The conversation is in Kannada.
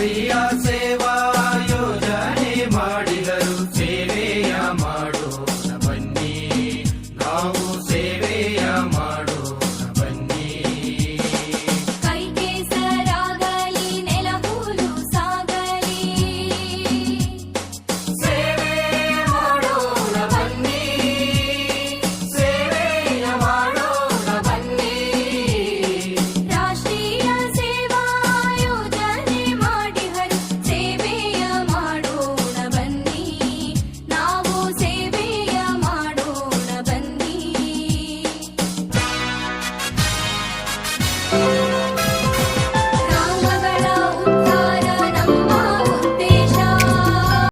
ರಾಷ್ಟ್ರೀಯ ಸೇವಾ ಆಯೋಜನೆ ಮಾಡಿದರು ಸೇವೆಯ ಮಾಡೋಣ ಬನ್ನಿ ನಾವು